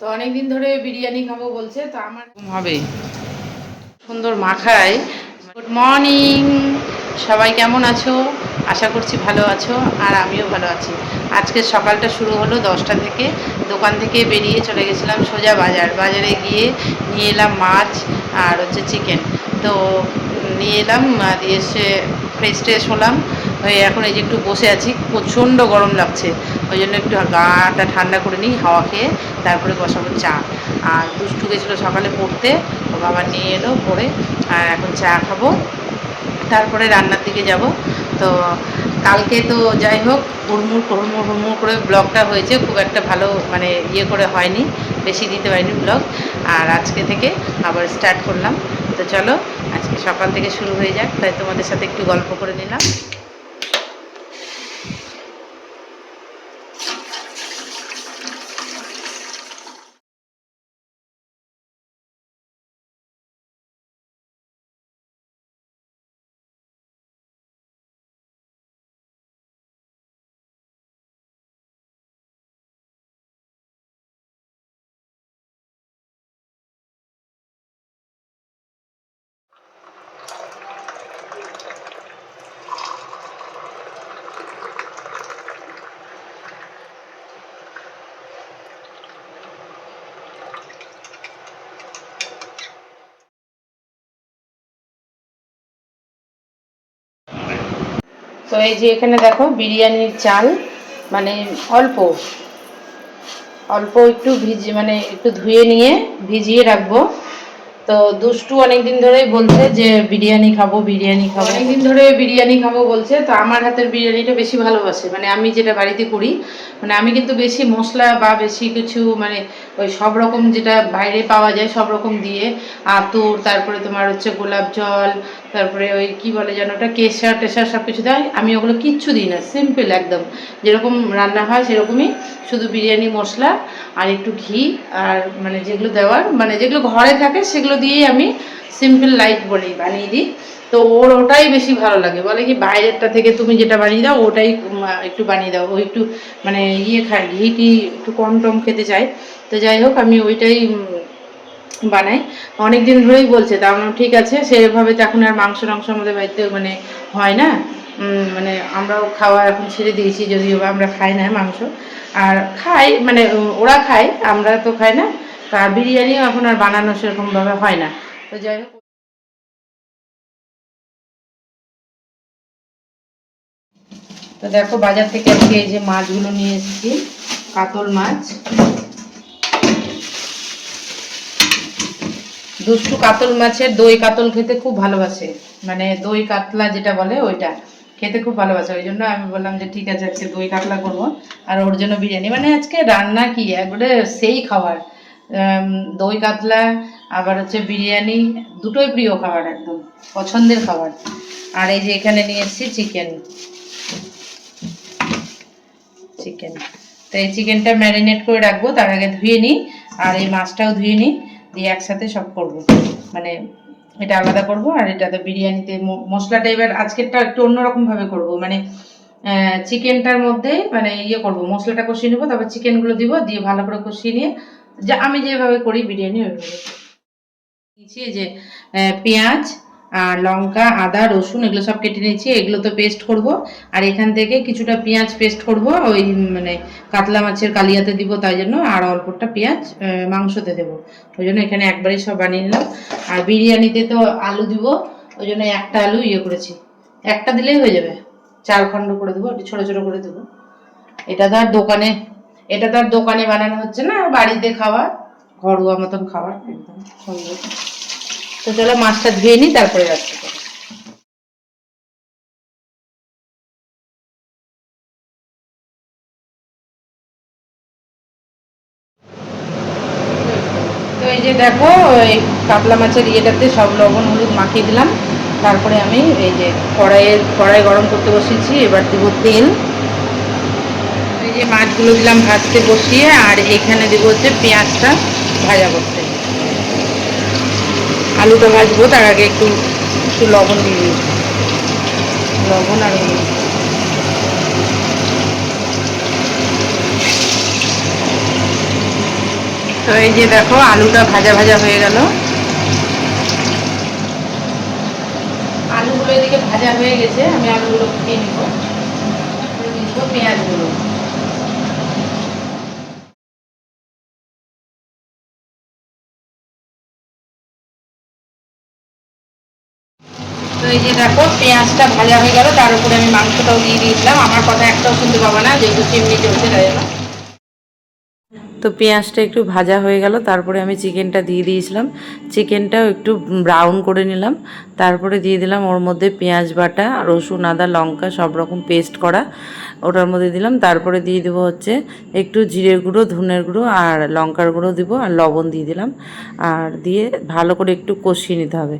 তো অনেক দিন ধরে বিরিয়ানি খাব বলছে, তো আমার হবে। সুন্দর মাখায়। গুড মর্নিং সবাই কেমন আছো? আশা করছি ভালো আছো, আর আমিও ভালো আছি। আজকে সকালটা শুরু হলো দশটা থেকে। দোকান থেকে বেরিয়ে চলে গেছিলাম সোজা বাজার। বাজারে গিয়ে নিয়ে এলাম মাছ আর হচ্ছে চিকেন তো নিয়ে এলাম দিয়ে এসে ফ্রেশ ট্রেশ হলাম। এখন এই যে একটু বসে আছি, প্রচণ্ড গরম লাগছে। ওই জন্য একটু গাটা ঠান্ডা করে নিই, হাওয়া খেয়ে তারপরে বসাবো চা। আর দুষ্টু গেছিল সকালে পড়তে, ও বাবা নিয়ে এলো পরে আর এখন চা খাব। তারপরে রান্নার দিকে যাব। তো কালকে তো যাই হোক, হুড়মুড় হুড়মুড় হুড়মুড় করে ব্লগটা হয়েছে, খুব একটা ভালো মানে ইয়ে করে হয়নি, বেশি দিতে পারিনি ব্লগ। আর আজকে থেকে আবার স্টার্ট করলাম। তো চলো, আজকে সকাল থেকে শুরু হয়ে যাক, তাই তোমাদের সাথে একটু গল্প করে নিলাম। তো এই যে এখানে দেখো বিরিয়ানির চাল মানে অল্প অল্প একটু ভিজি মানে একটু ধুয়ে নিয়ে ভিজিয়ে রাখব। তো দুষ্টু অনেক দিন ধরেই বলছে যে, বিরিয়ানি খাব বিরিয়ানি খাব। অনেক দিন ধরে বিরিয়ানি খাব বলছে, তো আমার হাতের বিরিয়ানিটা বেশি ভালোবাসে। মানে আমি যেটা বাড়িতে করি মানে আমি কিন্তু বেশি মশলা বা বেশি কিছু মানে ওই সব রকম যেটা বাইরে পাওয়া যায়, সব রকম দিয়ে, আতর, তারপরে তোমার হচ্ছে গোলাপ জল, তারপরে ওই কি বলে যেন ওটা, কেশার টেশার সব কিছু দেয়। আমি ওগুলো কিচ্ছু দিই না, সিম্পল একদম। যেরকম রান্না হয় সেরকমই, শুধু বিরিয়ানি, মশলা আর একটু ঘি আর মানে যেগুলো দেওয়ার মানে যেগুলো ঘরে থাকে সেগুলো দিয়েই আমি সিম্পল লাইট বলি, বানিয়ে দিই। তো ওর ওটাই বেশি ভালো লাগে। বলে কি, বাইরেরটা থেকে তুমি যেটা বানিয়ে দাও, ওটাই একটু বানিয়ে দাও। ও একটু মানে ইয়ে খায়, ঘিটি একটু কম টম খেতে চায়। তো যাই হোক, আমি ওইটাই বানাই। অনেক দিন ধরেই বলছে, তা আমরা ঠিক আছে। সেভাবে তো এখন আর মাংস টাংস আমাদের বাড়িতে মানে হয় না। মানে আমরাও খাওয়া এখন ছেড়ে দিয়েছি, যদিও আমরা খাই না মাংস। আর খাই মানে ওরা খায়, আমরা তো খাই না। তা বিরিয়ানিও এখন আর বানানো সেরকমভাবে হয় না। তো যাই হোক, তো দেখো বাজার থেকে আজকে এই যে মাছগুলো নিয়ে এসেছি, কাতল মাছ। দুষ্টু কাতল মাছের দই কাতল খেতে খুব ভালোবাসে। মানে দই কাতলা যেটা বলে ওইটা, খেতে খুব ভালোবাসে। ওই জন্য আমি বললাম যে ঠিক আছে, আজকে দই কাতলা করব। আর ওর জন্য বিরিয়ানি। মানে আজকে রান্না কি? একবারে সেই খাবার। দই কাতলা, আবার হচ্ছে বিরিয়ানি, দুটোই প্রিয় খাবার একদম, পছন্দের খাবার। আর এই যে এখানে নিয়ে এসেছি চিকেন চিকেন তো এই চিকেনটা ম্যারিনেট করে রাখব, তার আগে ধুয়ে নিই, আর এই মাছটাও ধুয়ে নিই, দিয়ে একসাথে সব করব। মানে এটা আলাদা করব, আর এটা তো বিরিয়ানিতে মশলাটা এবার আজকেরটা একটু অন্যরকম ভাবে করব। মানে চিকেনটার মধ্যে মানে ইয়ে করব, মশলাটা কষিয়ে নেব, তারপর চিকেনগুলো দিব, দিয়ে ভালো করে কষিয়ে নিয়ে যা, আমি যেভাবে করি বিরিয়ানি ওইভাবে যে পেঁয়াজ আর লঙ্কা, আদা, রসুন, এগুলো সব কেটে নিয়েছি। এগুলো তো পেস্ট করব। আর এখান থেকে কিছুটা পেঁয়াজ পেস্ট করব। ওই মানে কাতলা মাছের কালিয়াতে দিব তাই জন্য। আর অল্পটা পেঁয়াজ মাংসতে দেবো। ওই জন্য এখানে একবারেই সব বানিয়ে নিলাম। আর বিরিয়ানিতে তো আলু দিব। ওই জন্য একটা আলু ইয়ে করেছি। একটা দিলেই হয়ে যাবে। চার খণ্ড করে দেবো। একটু ছোটো ছোটো করে দেবো। এটা ধর দোকানে এটা তো আর দোকানে বানানো হচ্ছে না, বাড়িতে খাওয়া, ঘরোয়া মতন খাবার একদম সুন্দর তো চলো মাছটা ধুয়ে নিই, তারপরে পারি তো এই যে দেখো, এই কাতলা মাছের ইয়েটাতে সব লবণ, হলুদ মাখিয়ে দিলাম। তারপরে আমি এই যে কড়াইয়ের কড়াই গরম করতে বসেছি, এবার দিব তেল। মাছগুলো দিলাম ভাজতে বসিয়ে, আর এখানে দেবো হচ্ছে পেঁয়াজটা ভাজা করতে। আলুটা ভাজবো, তার আগে একটু একটু লবণ দিয়ে লবণ আর তো এই যে দেখো, আলুটা ভাজা ভাজা হয়ে গেল। আলুগুলো এদিকে ভাজা হয়ে গেছে, আমি আলুগুলো ফুটিয়ে নিব। পেঁয়াজগুলো। দেখো, পেঁয়াজটা ভাজা হয়ে গেল, তার উপরে আমি মাংসটাও দিয়ে দিয়েছিলাম। আমার কথা একটাও শুনতে পাবো না, যেহেতু চিমনি চলছে, তাই জন্য। তো পেঁয়াজটা একটু ভাজা হয়ে গেল, তারপরে আমি চিকেনটা দিয়ে দিয়েছিলাম। চিকেনটাও একটু ব্রাউন করে নিলাম, তারপরে দিয়ে দিলাম ওর মধ্যে পেঁয়াজ বাটা, রসুন, আদা, লঙ্কা, সব রকম পেস্ট করা ওটার মধ্যে দিলাম। তারপরে দিয়ে দেবো হচ্ছে একটু জিরের গুঁড়ো, ধনের গুঁড়ো আর লঙ্কার গুঁড়ো দিব আর লবণ দিয়ে দিলাম। আর দিয়ে ভালো করে একটু কষিয়ে নিতে হবে।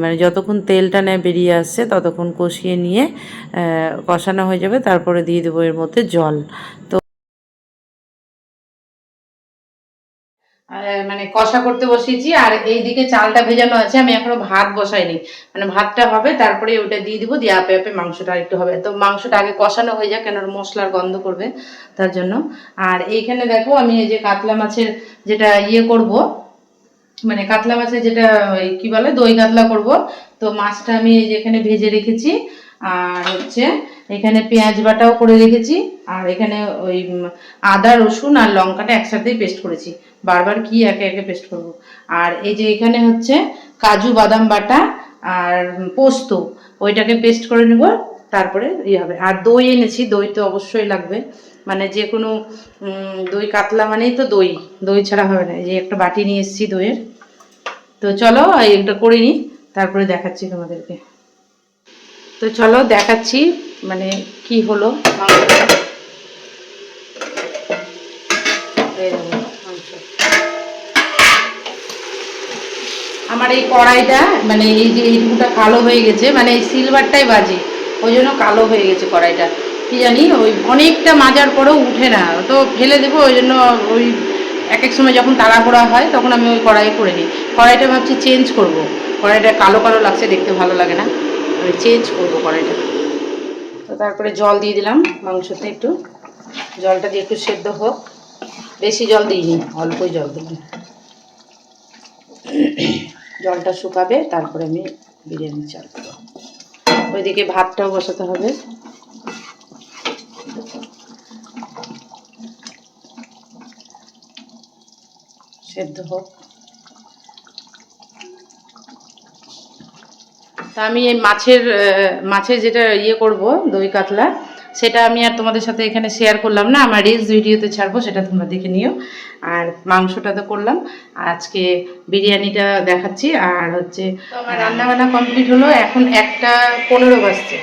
মানে যতক্ষণ তেলটা নেয় বেরিয়ে আসছে ততক্ষণ কষিয়ে নিয়ে কষানো হয়ে যাবে। তারপরে দিয়ে দেবো এর মধ্যে জল। তো মানে কষা করতে বসিয়েছি, আর এইদিকে চালটা ভেজানো আছে, আমি এখনও ভাত বসাইনি। মানে ভাতটা হবে, তারপরে ওটা দিয়ে দিব, দিয়ে আপে আপে মাংসটা একটু হবে। তো মাংসটা আগে কষানো হয়ে যাক কেন মশলার গন্ধ করবে তার জন্য। আর এইখানে দেখো, আমি এই যে কাতলা মাছের যেটা ইয়ে করব মানে কাতলা মাছের যেটা কি বলে, দই কাতলা করব। তো মাছটা আমি এই যে এখানে ভেজে রেখেছি, আর হচ্ছে এখানে পেঁয়াজ বাটাও করে রেখেছি, আর এখানে ওই আদা, রসুন আর লঙ্কাটা একসাথেই পেস্ট করেছি। বারবার কি একে একে পেস্ট করব? আর এই যে এখানে হচ্ছে কাজু, বাদাম বাটা আর পোস্ত, ওইটাকে পেস্ট করে নেব, তারপরে ইয়ে হবে। আর দই এনেছি, দই তো অবশ্যই লাগবে। মানে যে কোনো দই কাতলা মানেই তো দই। দই ছাড়া হবে না। যে একটা বাটি নিয়ে এসেছি দইয়ের। তো চলো একটা করে নিই, তারপরে দেখাচ্ছি তোমাদেরকে। তো চলো, দেখাচ্ছি মানে কি হলো। মাংসটা আমার এই কড়াইটা মানে এই যে এইটুকুটা কালো হয়ে গেছে মানে এই সিলভারটাই বাজে, ওই জন্য কালো হয়ে গেছে কড়াইটা। কি জানি, ওই অনেকটা মাজার পরেও উঠে না, তো ফেলে দেবো, ওই জন্য ওই এক এক সময় যখন তাড়াহুড়া হয়, তখন আমি ওই কড়াই করে নিই। কড়াইটা ভাবছি চেঞ্জ করব। কড়াইটা কালো কালো লাগছে, দেখতে ভালো লাগে না। আমি চেঞ্জ করব কড়াইটা। তো তারপরে জল দিয়ে দিলাম, মাংসতে একটু। জলটা দিয়ে একটু সেদ্ধ হোক। বেশি জল দিইনি, অল্পই জল দিলাম জলটা শুকাবে, তারপরে আমি বিরিয়ানি চাল ওইদিকে ভাতটাও বসাতে হবে। সেদ্ধ হোক। তা আমি এই মাছের মাছের যেটা ইয়ে করব, দই কাতলা সেটা আমি আর তোমাদের সাথে এখানে শেয়ার করলাম না আমার রিলস ভিডিওতে ছাড়বো সেটা তোমরা দেখে নিও। আর মাংসটা তো করলাম আজকে বিরিয়ানিটা দেখাচ্ছি আর হচ্ছে আমার রান্না বান্না কমপ্লিট হলো এখন একটা পনেরো বাজছে।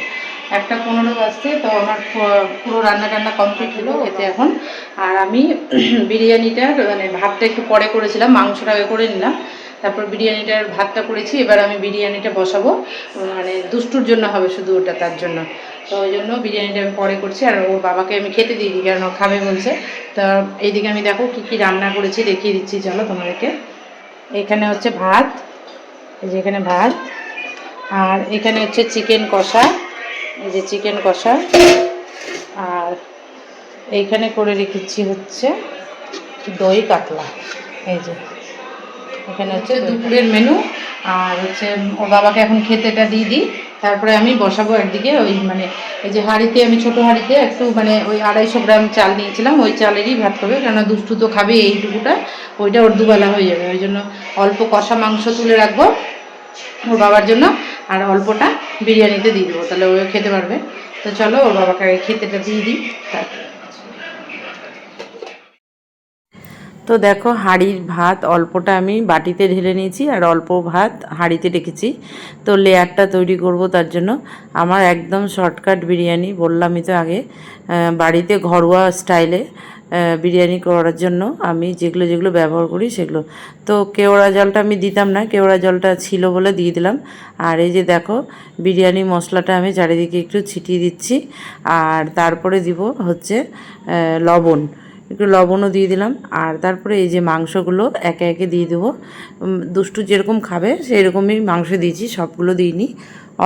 একটা পনেরো বাজছে তো আমার পুরো রান্না টান্না কমপ্লিট হলো এতে এখন। আর আমি বিরিয়ানিটার মানে ভাতটা একটু পরে করেছিলাম মাংসটা আগে করে নিলাম। তারপর বিরিয়ানিটার ভাতটা করেছি এবার আমি বিরিয়ানিটা বসাবো। মানে দুষ্টুর জন্য হবে শুধু ওটা তার জন্য। তো ওই জন্য বিরিয়ানিটা আমি পরে করছি আর ওর বাবাকে আমি খেতে দিয়ে দিই কারণ ও খাবে বলছে। তো এইদিকে আমি দেখো কী কী রান্না করেছি দেখিয়ে দিচ্ছি চলো তোমাদেরকে। এখানে হচ্ছে ভাত এই যে এখানে ভাত। আর এখানে হচ্ছে চিকেন কষা এই যে চিকেন কষা। আর এইখানে করে রেখেছি হচ্ছে দই কাতলা এই যে। এখানে হচ্ছে দুপুরের মেনু আর হচ্ছে ওর বাবাকে এখন খেতেটা দিয়ে দিই। তারপরে আমি বসাবো একদিকে ওই মানে এই যে হাঁড়িতে, আমি ছোট হাঁড়িতে একটু মানে ওই আড়াইশো গ্রাম চাল নিয়েছিলাম, ওই চালেরই ভাত খাবে কেননা দুষ্টু তো খাবে এইটুকুটা, ওইটা ওর দুবেলা হয়ে যাবে, ওই জন্য অল্প কষা মাংস তুলে রাখব ওর বাবার জন্য, আর অল্পটা বিরিয়ানিতে দিয়ে দেবো, তাহলে ও খেতে পারবে। তো চলো ওর বাবাকে খেতেটা দিয়ে দিই, তারপরে। তো দেখো হাঁড়ির ভাত অল্পটা আমি বাটিতে ঢেলে নিয়েছি আর অল্প ভাত হাঁড়িতে রেখেছি। তো লেয়ারটা তৈরি করব তার জন্য। আমার একদম শর্টকাট বিরিয়ানি, বললামই তো আগে বাড়িতে ঘরোয়া স্টাইলে বিরিয়ানি করার জন্য আমি যেগুলো যেগুলো ব্যবহার করি সেগুলো। তো কেওড়া জলটা আমি দিতাম না, কেওড়া জলটা ছিল বলে দিয়ে দিলাম। আর এই যে দেখো বিরিয়ানি মশলাটা আমি চারিদিকে একটু ছিটিয়ে দিচ্ছি। আর তারপরে দিব হচ্ছে লবণ। একটু লবণও দিয়ে দিলাম। আর তারপরে এই যে মাংসগুলো একে একে দিয়ে দেবো। দুষ্টু যেরকম খাবে সেই রকমই মাংস দিয়েছি সবগুলো দিইনি।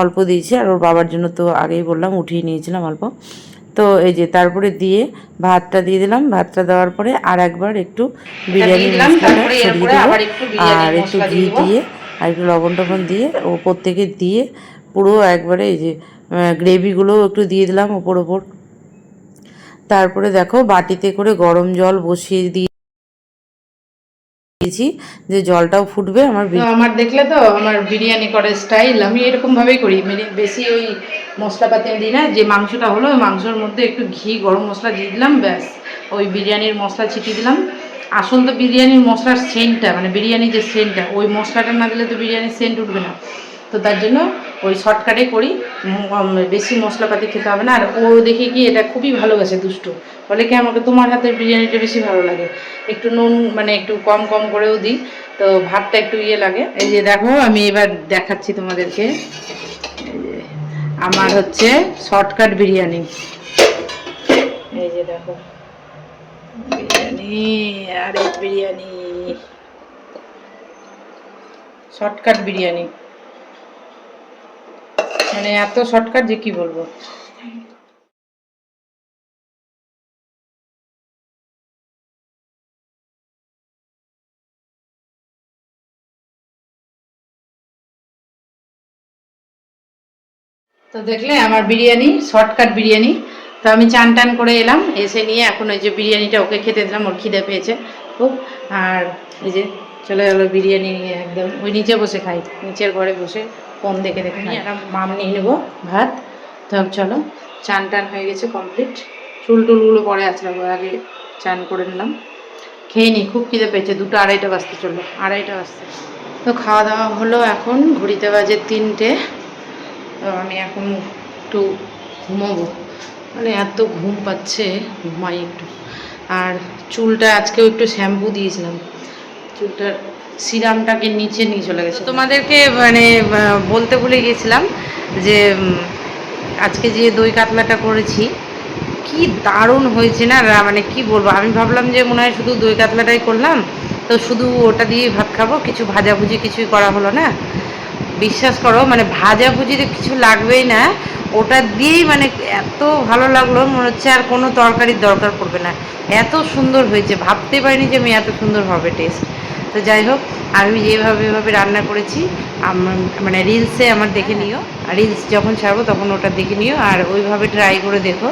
অল্প দিয়েছি আর ওর বাবার জন্য তো আগেই বললাম উঠিয়ে নিয়েছিলাম অল্প। তো এই যে তারপরে দিয়ে ভাতটা দিয়ে দিলাম। ভাতটা দেওয়ার পরে আর একবার একটু বিরিয়ানি মশলাটা ছড়িয়ে দেবো। আর একটু ঘি দিয়ে আর একটু লবণ টবণ দিয়ে ওপর থেকে দিয়ে পুরো একবারে এই যে গ্রেভিগুলোও একটু দিয়ে দিলাম ওপর ওপর। তারপরে দেখো বাটিতে করে গরম জল বসিয়ে দিয়ে দিয়েছি যে জলটাও ফুটবে আমার আমার দেখলে তো আমার বিরিয়ানি করার স্টাইল আমি এরকম ভাবেই করি। মানে বেশি ওই মশলাপাতি দিই না যে মাংসটা হলো ওই মাংসের মধ্যে একটু ঘি গরম মশলা দিয়ে দিলাম ব্যাস। ওই বিরিয়ানির মশলা ছিটিয়ে দিলাম। আসল তো বিরিয়ানির মশলার সেন্টটা মানে বিরিয়ানির যে সেন্টটা ওই মশলাটা না দিলে তো বিরিয়ানির সেন্ট উঠবে না। তো তার জন্য ওই শর্টকাটে করি। বেশি মশলাপাতি খেতে হবে না। আর ও দেখে কি এটা খুবই ভালোবাসে দুষ্টু। বলে কি আমাকে তোমার হাতের বিরিয়ানিটা বেশি ভালো লাগে? একটু নুন মানে একটু কম কম করেও দিই। তো ভাতটা একটু ইয়ে লাগে। এই যে দেখো, আমি এবার দেখাচ্ছি তোমাদেরকে। আমার হচ্ছে শর্টকাট বিরিয়ানি। এই যে দেখো, বিরিয়ানি আর বিরিয়ানি। শর্টকাট বিরিয়ানি। মানে এত শর্টকাট যে কি বলব? তো দেখলে আমার বিরিয়ানি শর্টকাট বিরিয়ানি। তো আমি চান টান করে এলাম, এসে নিয়ে এখন ওই যে বিরিয়ানিটা ওকে খেতে দিলাম, ওর খিদে পেয়েছে খুব। আর এই যে চলে গেলো বিরিয়ানি নিয়ে একদম, ওই নিচে বসে খাই, নিচের ঘরে বসে। ফোন দেখে দেখে নিয়ে একটা মাম নিয়ে নেব ভাত। তো চলো চান টান হয়ে গেছে কমপ্লিট চুল টুলগুলো পরে আছড়াবো আগে চান করে নিলাম। খেয়ে নি খুব খিদে পেয়েছে দুটো আড়াইটা বাজতে চলল। আড়াইটা বাজতে। তো খাওয়া দাওয়া হলো এখন ঘড়িতে বাজে তিনটে। তো আমি এখন একটু ঘুমোবো। মানে এত ঘুম পাচ্ছে ঘুমাই একটু। আর চুলটা আজকেও একটু শ্যাম্পু দিয়েছিলাম। চুলটার সিরামটাকে নিচে নিয়ে চলে গেছে। তোমাদেরকে মানে বলতে ভুলে গেছিলাম যে আজকে যে দই কাতলাটা করেছি, কি দারুণ হয়েছে না? মানে কি বলব? আমি ভাবলাম যে মনে হয় শুধু দই কাতলাটাই করলাম, তো শুধু ওটা দিয়ে ভাত খাব, কিছু ভাজাভুজি কিছুই করা হলো না। বিশ্বাস করো মানে ভাজাভুজিতে কিছু লাগবেই না, ওটা দিয়েই মানে এত ভালো লাগল, মনে হচ্ছে আর কোনো তরকারির দরকার পড়বে না। এত সুন্দর হয়েছে, ভাবতে পারিনি যে আমি এত সুন্দর হবে, টেস্ট। তো যাই হোক আমি যেভাবে এভাবে রান্না করেছি মানে রিলসে আমার দেখে নিও। আর রিলস যখন ছাড়বো তখন ওটা দেখে নিও। আর ওইভাবে ট্রাই করে দেখো।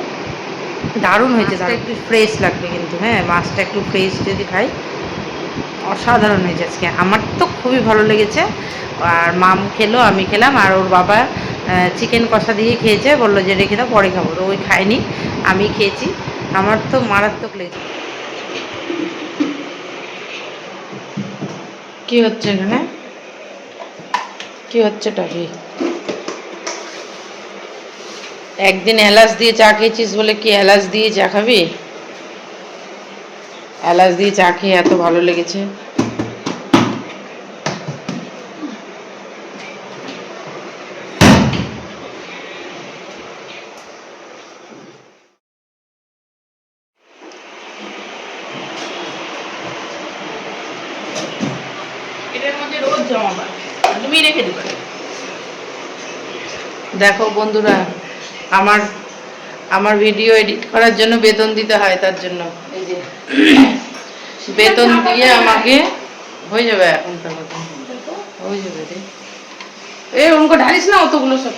দারুণ হয়েছে মাছটা একটু ফ্রেশ লাগবে কিন্তু। হ্যাঁ মাছটা একটু ফ্রেশ যদি খাই অসাধারণ হয়েছে আজকে। আমার তো খুবই ভালো লেগেছে। আর মাম খেলো আমি খেলাম। আর ওর বাবা চিকেন কষা দিয়ে খেয়েছে। বলল যে রেখে দাও পরে খাব। ওই খায়নি আমি খেয়েছি। আমার তো মারাত্মক লেগেছে। কি হচ্ছে এখানে? কি হচ্ছে টাকি একদিন এলাচ দিয়ে চা খেয়েছিস বলে কি এলাচ দিয়ে চা খাবি? এলাচ দিয়ে চা খেয়ে এত ভালো লেগেছে এটার মধ্যে রোজ জমাবা তুমি রেখে দিবে। দেখো বন্ধুরা আমার আমার ভিডিও এডিট করার জন্য বেতন দিতে হয় তার জন্য। এই যে বেতন দিয়ে আমাকে হয়ে যাবে এখন মতো হয়ে যাবে রে। এ উনকো ঢালিস না অতগুলো সব।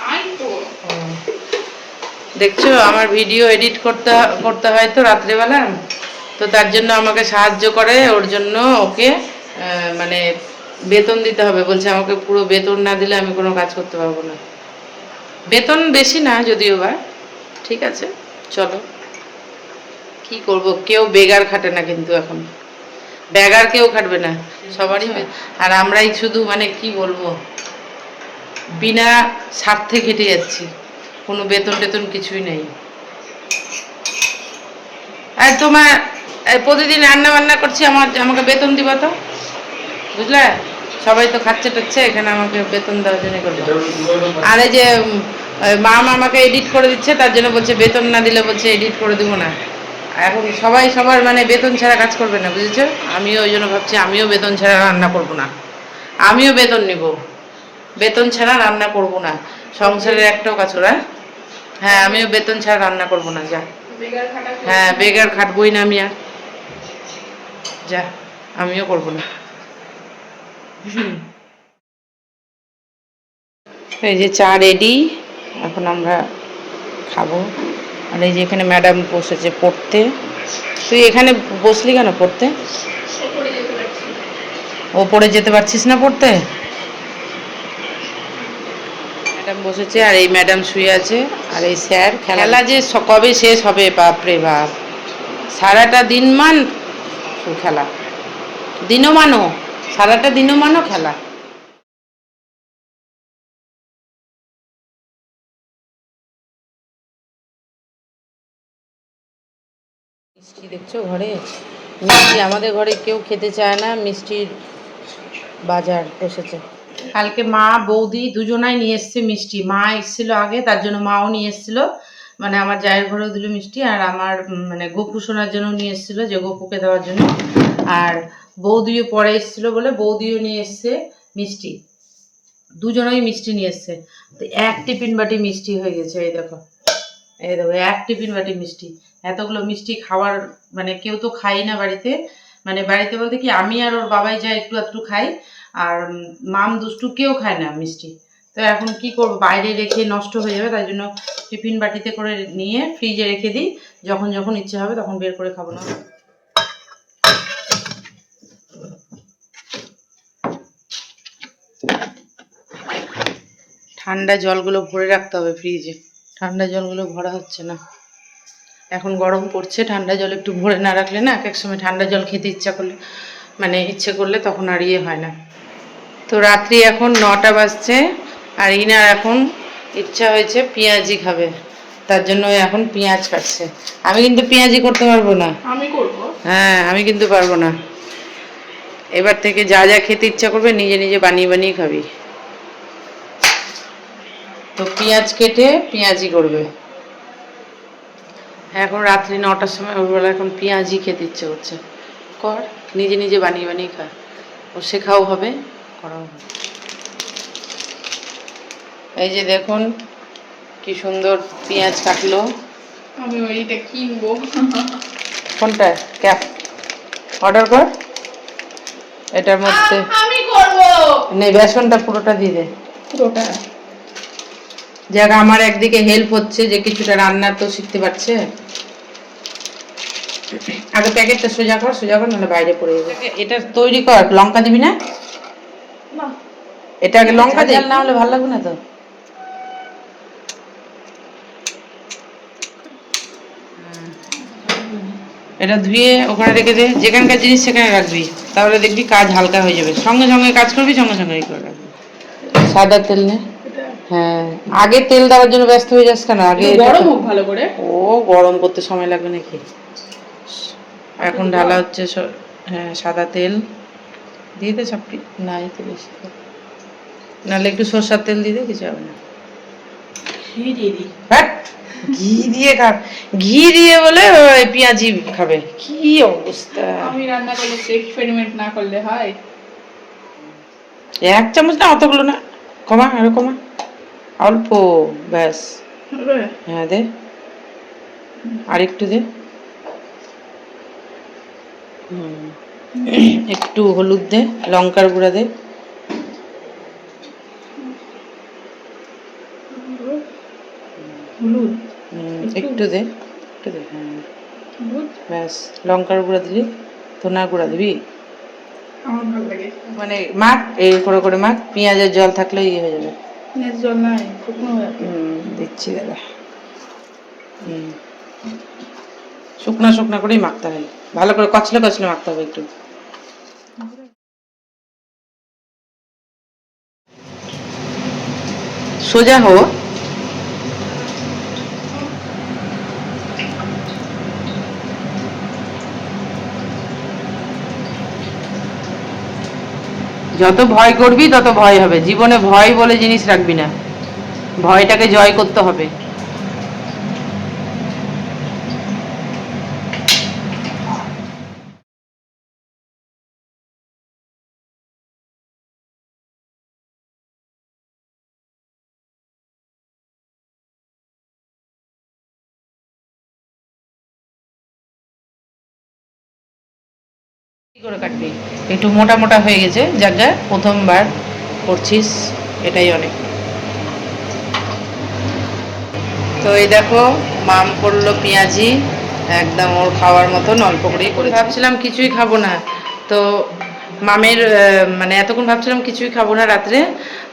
নাই তো। দেখছ আমার ভিডিও এডিট করতে করতে হয় তো রাত্রেবেলা। তো তার জন্য আমাকে সাহায্য করে ওর জন্য ওকে মানে বেতন দিতে হবে। বলছে, আমাকে পুরো বেতন না দিলে আমি কোনো কাজ করতে পারব না। বেতন বেশি না যদিও বা, ঠিক আছে, চলো। কি করব? কেউ বেগার খাটে না কিন্তু এখন। বেগার কেউ খাটবে না, সবারই আর আমরাই শুধু মানে কি বলব? বিনা স্বার্থে খেটে যাচ্ছি। কোনো বেতন টেতন কিছুই নেই। আর তোমার প্রতিদিন রান্না বান্না করছি, আমার, আমাকে বেতন দিবা তো? বুঝলে? সবাই তো খাচ্ছে টাচ্ছে, এখানে আমাকে বেতন দেওয়ার জন্য করবে আর এই যে মাম আমাকে এডিট করে দিচ্ছে, তার জন্য বলছে, বেতন না দিলে বলছে এডিট করে দিব না। এখন সবাই সবার মানে বেতন ছাড়া কাজ করবে না, বুঝেছ? আমিও ওই জন্য ভাবছি, আমিও বেতন ছাড়া রান্না করব না। আমিও বেতন নিব। বেতন ছাড়া রান্না করব না। সংসারের একটাও কাজ করা হ্যাঁ? আমিও বেতন ছাড়া রান্না করব না, যা। হ্যাঁ বেকার খাটবই না আমি আর। যা, আমিও করব না। এই যে চা রেডি এখন আমরা খাব। আর এই যে এখানে ম্যাডাম বসেছে পড়তে। তুই এখানে বসলি কেন পড়তে? না। ওপরে যেতে পারছিস না পড়তে? ম্যাডাম বসেছে আর এই ম্যাডাম শুয়ে আছে। আর এই স্যার খেলা যে কবে শেষ হবে, বাপরে বাপ। সারাটা দিন মান খেলা। দিনও মানো। সারাটা দিনও মানো খেলা? মিষ্টি দেখছ ঘরে? মিষ্টি আমাদের ঘরে কেউ খেতে চায় না, মিষ্টির বাজার বসেছে কালকে মা, বৌদি দুজনাই নিয়ে এসছে মিষ্টি। মা এসেছিল আগে, তার জন্য মাও নিয়ে এসেছিল। মানে আমার জায়ের ঘরেও দিল মিষ্টি, আর আমার মানে গোপু শোনার জন্য নিয়ে এসেছিল, যে গোপুকে দেওয়ার জন্য। আর বৌদিও পরে এসেছিল বলে বৌদিও নিয়ে এসছে মিষ্টি। দুজনেই মিষ্টি নিয়ে এসছে। তো এক টিফিন বাটি মিষ্টি হয়ে গেছে, এই দেখো। এই দেখো, এক টিফিন বাটি মিষ্টি। এতগুলো মিষ্টি খাওয়ার মানে কেউ তো খাই না বাড়িতে। মানে বাড়িতে বলতে কি, আমি আর ওর বাবাই যা একটু একটু খাই, আর মাম দুষ্টু কেউ খায় না মিষ্টি। তো এখন কি করব, বাইরে রেখে নষ্ট হয়ে যাবে, তাই জন্য টিফিন বাটিতে করে নিয়ে ফ্রিজে রেখে দিই। যখন যখন ইচ্ছে হবে তখন বের করে খাব, না ঠান্ডা জলগুলো ভরে রাখতে হবে ফ্রিজে ঠান্ডা জলগুলো ভরা হচ্ছে না। এখন গরম পড়ছে ঠান্ডা জল একটু ভরে না রাখলে না এক এক সময় ঠান্ডা জল খেতে ইচ্ছা করলে মানে ইচ্ছে করলে তখন আর ইয়ে হয় না। তো রাত্রি এখন নটা বাজছে আর ইনার এখন ইচ্ছা হয়েছে পেঁয়াজি খাবে। তার জন্য এখন পেঁয়াজ কাটছে। আমি কিন্তু পেঁয়াজি করতে পারব না। আমি করব। হ্যাঁ আমি কিন্তু পারব না। এবার থেকে যা যা খেতে ইচ্ছা করবে নিজে নিজে বানিয়ে বানিয়ে খাবি। তো পেঁয়াজ কেটে পেঁয়াজি করবে। এখন রাত্রি নটার সময় ওরবেলা এখন পেঁয়াজি খেতে ইচ্ছে করছে। কর নিজে নিজে বানিয়ে বানিয়ে খা। ও শেখাও হবে করাও হবে। এই যে দেখুন কি সুন্দর পেঁয়াজ কাটলো। আমি ওইটা কিনবো। কোনটা? ক্যাপ। অর্ডার কর। এটার মধ্যে আমি করব। নে বেসনটা পুরোটা দিয়ে দে। পুরোটা? যাক আমার একদিকে হেল্প হচ্ছে যে কিছুটা রান্নার তো শিখতে পারছে। আগে প্যাকেটটা সোজা কর সোজা কর নাহলে বাইরে পড়ে যাবে। এটা তৈরি কর লঙ্কা দিবি না? এটা আগে লঙ্কা দে। না হলে ভালো লাগবে না তো। এটা ধুয়ে ওখানে রেখে দে যেখানকার জিনিস সেখানে রাখবি। তাহলে দেখবি কাজ হালকা হয়ে যাবে। সঙ্গে সঙ্গে কাজ করবি সঙ্গে সঙ্গে করে রাখবি। সাদা তেল নে। এটা হ্যাঁ আগে তেল দেওয়ার জন্য ব্যস্ত হয়ে যাস কেন? আগে গরম হোক ভালো করে। ও গরম করতে সময় লাগবে নাকি? এখন ঢালা হচ্ছে হ্যাঁ সাদা তেল। দিয়ে দে না বেশি। নাহলে একটু সরষার তেল দিয়ে দে কিছু হবে না। ঘি দিয়ে দিই ঘি দিয়ে খা ঘি দিয়ে বলে পেঁয়াজি খাবে। কি অবস্থা? আমি রান্না করলে এক্সপেরিমেন্ট না করলে হয়। এক চামচ না অতগুলো না। কমা আরও কমা। অল্প ব্যাস। হ্যাঁ দে। আর একটু দে। হুম। একটু হলুদ দে লঙ্কার গুঁড়া দে। একটু। দে একটু দে। হ্যাঁ ব্যাস লঙ্কার গুঁড়া দিলি ধনার গুঁড়া দিবি? মানে মাখ এই করে করে মাখ পেঁয়াজের জল থাকলে ইয়ে হয়ে যাবে। জল শুকনো শুকনা শুকনা করেই মাখতে হবে ভালো করে কচলে কচলে মাখতে হবে একটু। সোজা হো। যত ভয় করবি তত ভয় হবে। জীবনে ভয় বলে জিনিস রাখবি না। ভয়টাকে জয় করতে হবে। করে কাটবি? একটু মোটা মোটা হয়ে গেছে যা প্রথমবার করছিস, এটাই অনেক। তো এই দেখো, মাম করল পেঁয়াজি, একদম ওর খাওয়ার মতন, অল্প করেই করে ভাবছিলাম কিছুই খাব না। তো মামের মানে এতক্ষণ ভাবছিলাম কিছুই খাব না রাত্রে।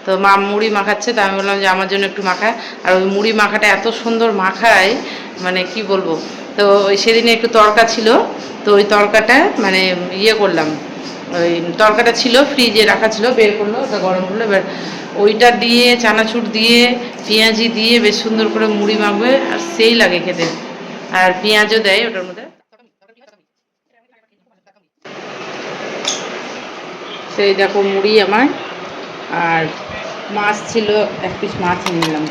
তো মাম মুড়ি মাখাচ্ছে, তো আমি বললাম যে আমার জন্য একটু মাখা। আর ওই মুড়ি মাখাটা এত সুন্দর মাখায় মানে কি বলব? তো সেদিনে একটু তরকা ছিল, তো ওই তরকাটা মানে ইয়ে করলাম। ওই তরকাটা ছিল ফ্রিজে রাখা ছিল, বের করল, ওটা গরম করল, এবার ওইটা দিয়ে, চানাচুর দিয়ে, পেঁয়াজি দিয়ে বেশ সুন্দর করে মুড়ি মাখবে, আর সেই লাগে খেতে। আর পেঁয়াজও দেয় ওটার মধ্যে। সেই দেখো মুড়ি আমার, আর মাছ ছিল, এক পিস মাছ নিলাম।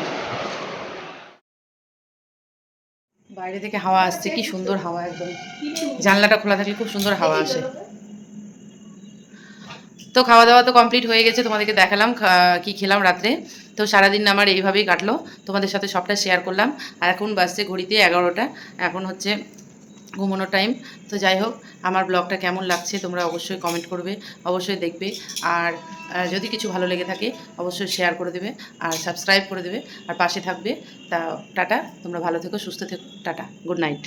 বাইরে থেকে হাওয়া আসছে, কি সুন্দর হাওয়া একদম। জানলাটা খোলা থাকলে খুব সুন্দর হাওয়া আসে। তো খাওয়া দাওয়া তো কমপ্লিট হয়ে গেছে, তোমাদেরকে দেখালাম কি খেলাম রাত্রে। তো সারাদিন আমার এইভাবেই কাটলো, তোমাদের সাথে সবটা শেয়ার করলাম। আর এখন বাসছে ঘড়িতে এগারোটা, এখন হচ্ছে ঘুমানোর টাইম তো যাই হোক, আমার ব্লগটা কেমন লাগছে তোমরা অবশ্যই কমেন্ট করবে, অবশ্যই দেখবে। আর যদি কিছু ভালো লেগে থাকে, অবশ্যই শেয়ার করে দেবে আর সাবস্ক্রাইব করে দেবে। আর পাশে থাকবে। তা, টাটা, তোমরা ভালো থেকো, সুস্থ থেকো, টাটা গুড নাইট